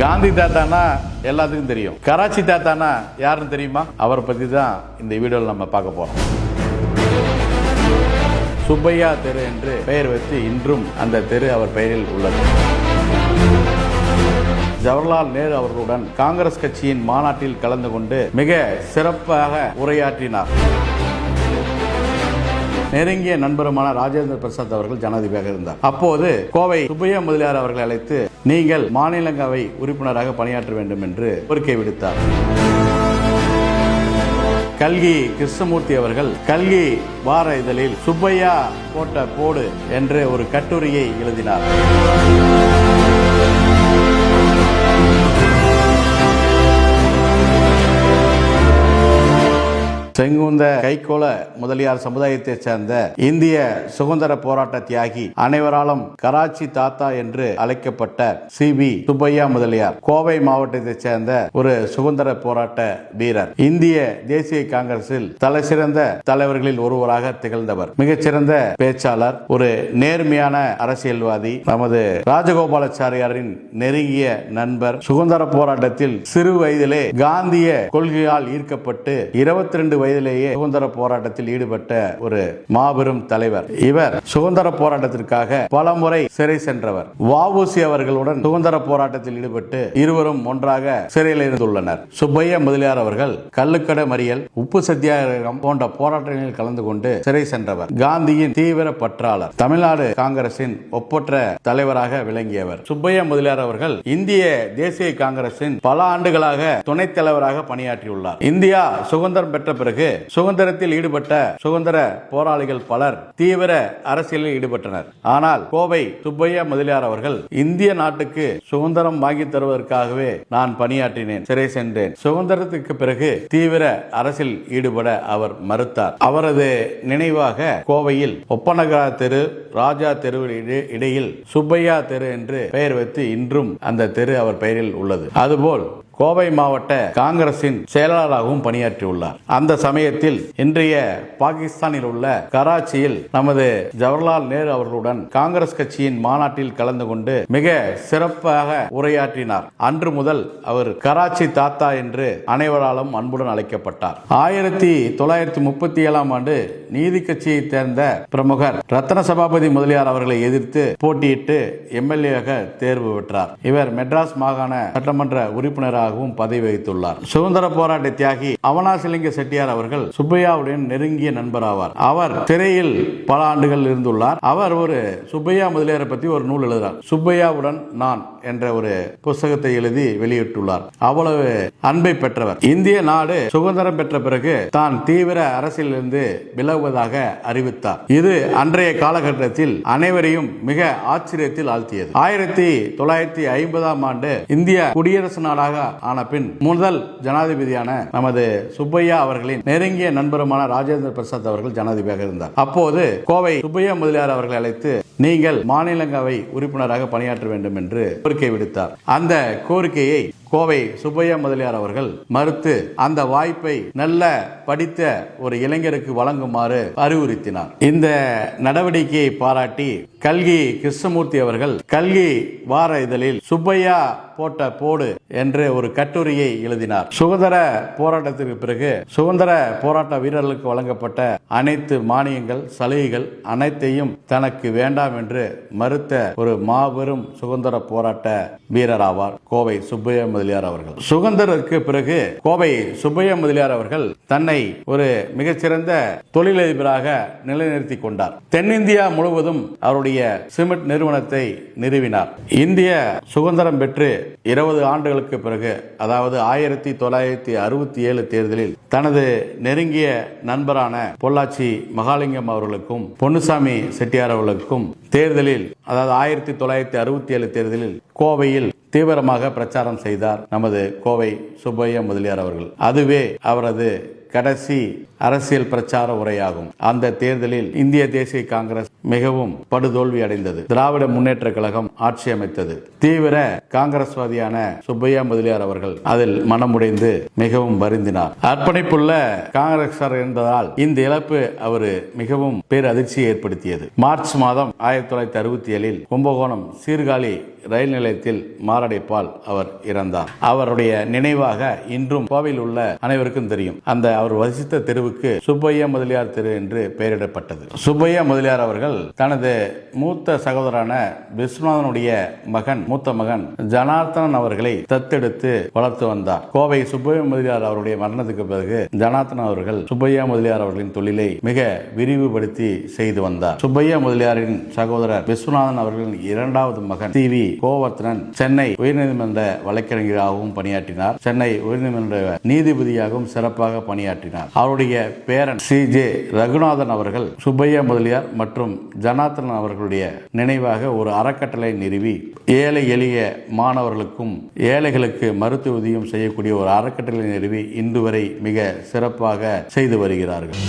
காந்தி தாத்தானா எல்லாத்துக்கும் தெரியும். கராச்சி தாத்தானா யாருன்னு தெரியுமா? அவரை பத்தி தான் இந்த வீடியோவில் நம்ம பார்க்க போறோம். சுப்பையா தெரு என்று பெயர் வைத்து இன்றும் அந்த தெரு அவர் பெயரில் உள்ளது. ஜவஹர்லால் நேரு அவர்களுடன் காங்கிரஸ் கட்சியின் மாநாட்டில் கலந்து கொண்டு மிக சிறப்பாக உரையாற்றினார். நெருங்கிய நண்பருமான ராஜேந்திர பிரசாத் அவர்கள் ஜனாதிபதியாக இருந்தார். அப்போது கோவை சுப்பையா முதலியார் அவர்களை அழைத்து நீங்கள் மாநிலங்களவை உறுப்பினராக பணியாற்ற வேண்டும் என்று கோரிக்கை விடுத்தார். கல்கி கிருஷ்ணமூர்த்தி அவர்கள் கல்கி வார இதழில் சுப்பையா போட்ட போடு என்று ஒரு கட்டுரையை எழுதினார். செங்குந்த கைகோள முதலியார் சமுதாயத்தை சேர்ந்த இந்திய சுதந்திர போராட்ட தியாகி அனைவராலும் கராச்சி தாத்தா என்று அழைக்கப்பட்ட சி பி சுப்பையா முதலியார். கோவை மாவட்டத்தை சேர்ந்த ஒரு சுதந்திர போராட்ட வீரர். இந்திய தேசிய காங்கிரஸில் தலை சிறந்த தலைவர்களில் ஒருவராக திகழ்ந்தவர். மிகச்சிறந்த பேச்சாளர் ஒரு நேர்மையான அரசியல்வாதி நமது ராஜகோபாலாச்சாரியாரின் நெருங்கிய நண்பர். சுதந்திர போராட்டத்தில் சிறு வயதிலே காந்திய கொள்கையால் ஈர்க்கப்பட்டு இருபத்தி ரெண்டு வயதிலேயே சுதந்திர போராட்டத்தில் ஈடுபட்ட ஒரு மாபெரும் தலைவர். இவர் சுதந்திர போராட்டத்திற்காக பல முறை சிறை சென்றவர். வாவூசி அவர்களுடன் சுதந்திர போராட்டத்தில் ஈடுபட்டு இருவரும் ஒன்றாக சிறையில் இருந்துள்ளனர். சுப்பையா முதலியார் அவர்கள் கள்ளுக்கடை மறியல் உப்பு சத்தியாகிரகம் போன்ற போராட்டங்களில் கலந்து கொண்டு சிறை சென்றவர். காந்தியின் தீவிர பற்றாளர் தமிழ்நாடு காங்கிரசின் ஒப்பற்ற தலைவராக விளங்கியவர். சுப்பையா முதலியார் அவர்கள் இந்திய தேசிய காங்கிரசின் பல ஆண்டுகளாக துணைத் தலைவராக பணியாற்றியுள்ளார். இந்தியா சுதந்திரம் பெற்ற பிறகு சுதந்திரத்தில் ஈடுபட்ட சுதந்திர போராளிகள் பலர் தீவிர அரசியலில் ஈடுபட்டனர். ஆனால் கோவை சுப்பையா முதலியார் அவர்கள் இந்திய நாட்டுக்கு சுதந்திரம் வாங்கி தருவதற்காகவே நான் பணியாற்றினேன். சிறை சென்றேன். சுதந்திரத்துக்கு பிறகு தீவிர அரசியல் ஈடுபட அவர் மறுத்தார். அவரது நினைவாக கோவையில் ஒப்பனகரா தெரு ராஜா தெரு இடையில் சுப்பையா தெரு என்று பெயர் வைத்து இன்றும் அந்த தெரு அவர் பெயரில் உள்ளது. அதுபோல் கோவை மாவட்ட காங்கிரசின் செயலாளராகவும் பணியாற்றியுள்ளார். அந்த சமயத்தில் இன்றைய பாகிஸ்தானில் உள்ள கராச்சியில் நமது ஜவஹர்லால் நேரு அவர்களுடன் காங்கிரஸ் கட்சியின் மாநாட்டில் கலந்து கொண்டு மிக சிறப்பாக உரையாற்றினார். அன்று முதல் அவர் கராச்சி தாத்தா என்று அனைவராலும் அன்புடன் அழைக்கப்பட்டார். ஆயிரத்தி தொள்ளாயிரத்தி முப்பத்தி ஏழாம் ஆண்டு நீதி கட்சியை சேர்ந்த பிரமுகர் ரத்ன சபாபதி முதலியார் அவர்களை எதிர்த்து போட்டியிட்டு எம்எல்ஏவாக தேர்வு பெற்றார். இவர் மெட்ராஸ் மாகாண சட்டமன்ற உறுப்பினராகவும் பதவி வகித்துள்ளார் சுதந்திர போராட்ட தியாகி அவனாசிலிங்க செட்டியார் அவர்கள் சுப்பையாவுடன் நெருங்கிய நண்பர் ஆவார் அவர் திரையில் பல ஆண்டுகள் இருந்துள்ளார். அவர் ஒரு சுப்பையா முதலியாரை பற்றி ஒரு நூல் எழுதுறார். சுப்பையாவுடன் நான் என்ற ஒரு புஸ்தகத்தை எழுதி வெளியிட்டுள்ளார். அவ்வளவு அன்பை பெற்றவர். இந்திய நாடு சுதந்திரம் பெற்ற பிறகு தான் தீவிர அரசியலிருந்து விலகுவதாக அறிவித்தார். இது அன்றைய காலகட்டத்தில் அனைவரையும் மிக ஆச்சரியத்தில் ஆழ்த்தியது. ஆயிரத்தி தொள்ளாயிரத்தி ஐம்பதாம் ஆண்டு இந்திய குடியரசு நாடாக ஆன பின் முதல் ஜனாதிபதியான நமது சுப்பையா அவர்களின் நெருங்கிய நண்பருமான ராஜேந்திர பிரசாத் அவர்கள் ஜனாதிபதியாக இருந்தார். அப்போது கோவை சுப்பையா முதலியார் அவர்களை அழைத்து நீங்கள் மாநிலங்களவை உறுப்பினராக பணியாற்ற வேண்டும் என்று கோரிக்கை விடுத்தார். அந்த கோரிக்கையை கோவை சுப்பையா முதலியார் அவர்கள் மறுத்து அந்த வாய்ப்பை நல்ல படித்த ஒரு இளைஞருக்கு வழங்குமாறு அறிவுறுத்தினார். இந்த நடவடிக்கையை பாராட்டி கல்கி கிருஷ்ணமூர்த்தி அவர்கள் கல்கி வார இதழில் சுப்பையா போட்ட போடு என்று ஒரு கட்டுரையை எழுதினார். சுதந்திர போராட்டத்திற்கு பிறகு சுதந்திர போராட்ட வீரர்களுக்கு வழங்கப்பட்ட அனைத்து மானியங்கள் சலுகைகள் அனைத்தையும் தனக்கு வேண்டாம் என்று மறுத்த ஒரு மாபெரும் சுதந்திர போராட்ட வீரர் ஆவார் கோவை சுப்பையா முதலியார் அவர்கள். சுகந்தருக்கு பிறகு கோவை சுப்பையா முதலியார் அவர்கள் தன்னை ஒரு மிகச்சிறந்த தொழிலதிபராக நிலைநிறுத்தி கொண்டார். தென்னிந்தியா முழுவதும் அவருடைய சிமெண்ட் நிறுவனத்தை நிறுவினார். இந்திய சுதந்திரம் பெற்று இருபது ஆண்டுகளுக்கு பிறகு அதாவது ஆயிரத்தி தொள்ளாயிரத்தி அறுபத்தி ஏழு தேர்தலில் தனது நெருங்கிய நண்பரான பொள்ளாச்சி மகாலிங்கம் அவர்களுக்கும் பொன்னுசாமி செட்டியார் அவர்களுக்கும் தேர்தலில் அதாவது ஆயிரத்தி தொள்ளாயிரத்தி அறுபத்தி ஏழு தேர்தலில் கோவையில் தீவிரமாக பிரச்சாரம் செய்தார் நமது கோவை சுப்பைய முதலியார் அவர்கள். அதுவே அவரது கடைசி அரசியல் பிரச்சார உரையாகும். அந்த தேர்தலில் இந்திய தேசிய காங்கிரஸ் மிகவும் படுதோல்வி அடைந்தது. திராவிட முன்னேற்ற கழகம் ஆட்சி அமைத்தது. தீவிர காங்கிரஸ்வாதியான சுப்பையா முதலியார் அவர்கள் அதில் மனமுடைந்து மிகவும் வருந்தினார். அர்ப்பணிப்புள்ள காங்கிரஸார் இருந்ததால் இந்த இழப்பு அவர் மிகவும் பேரதிர்ச்சியை ஏற்படுத்தியது. மார்ச் மாதம் ஆயிரத்தி தொள்ளாயிரத்தி அறுபத்தி ஏழில் கும்பகோணம் சீர்காழி ரயில் நிலையத்தில் மாரடைப்பால் அவர் இறந்தார். அவருடைய நினைவாக இன்றும் கோவையில் உள்ள அனைவருக்கும் தெரியும். அந்த அவர் வசித்த தெருவுக்கு சுப்பையா முதலியார் தெரு என்று பெயரிடப்பட்டது. சுப்பையா முதலியார் அவர்கள் தனது மூத்த சகோதரான விஸ்வநாதனுடைய மகன் மூத்த மகன் ஜனார்த்தனன் அவர்களை தத்தெடுத்து வளர்த்து வந்தார். கோவை சுப்பையா முதலியார் அவருடைய மரணத்துக்கு பிறகு ஜனார்த்தன் அவர்கள் சுப்பையா முதலியார் அவர்களின் தொழிலை மிக விரிவுபடுத்தி செய்து வந்தார். சுப்பையா முதலியாரின் சகோதரர் விஸ்வநாதன் அவர்களின் இரண்டாவது மகன் சி. வி. கோவர்த்தனன் சென்னை உயர்நீதிமன்ற வழக்கறிஞராகவும் பணியாற்றினார். சென்னை உயர்நீதிமன்ற நீதிபதியாகவும் சிறப்பாக பணியாற்றினார். அவருடைய பேரன் சி. ஜே. ரகுநாதன் அவர்கள் சுப்பையா முதலியார் மற்றும் ஜனார்த்தன் அவர்களுடைய நினைவாக ஒரு அறக்கட்டளை நிறுவி ஏழை எளிய மாணவர்களுக்கும் ஏழைகளுக்கு மருத்துவ உதவியும் செய்யக்கூடிய ஒரு அறக்கட்டளை நிறுவி இன்று வரை மிக சிறப்பாக செய்து வருகிறார்கள்.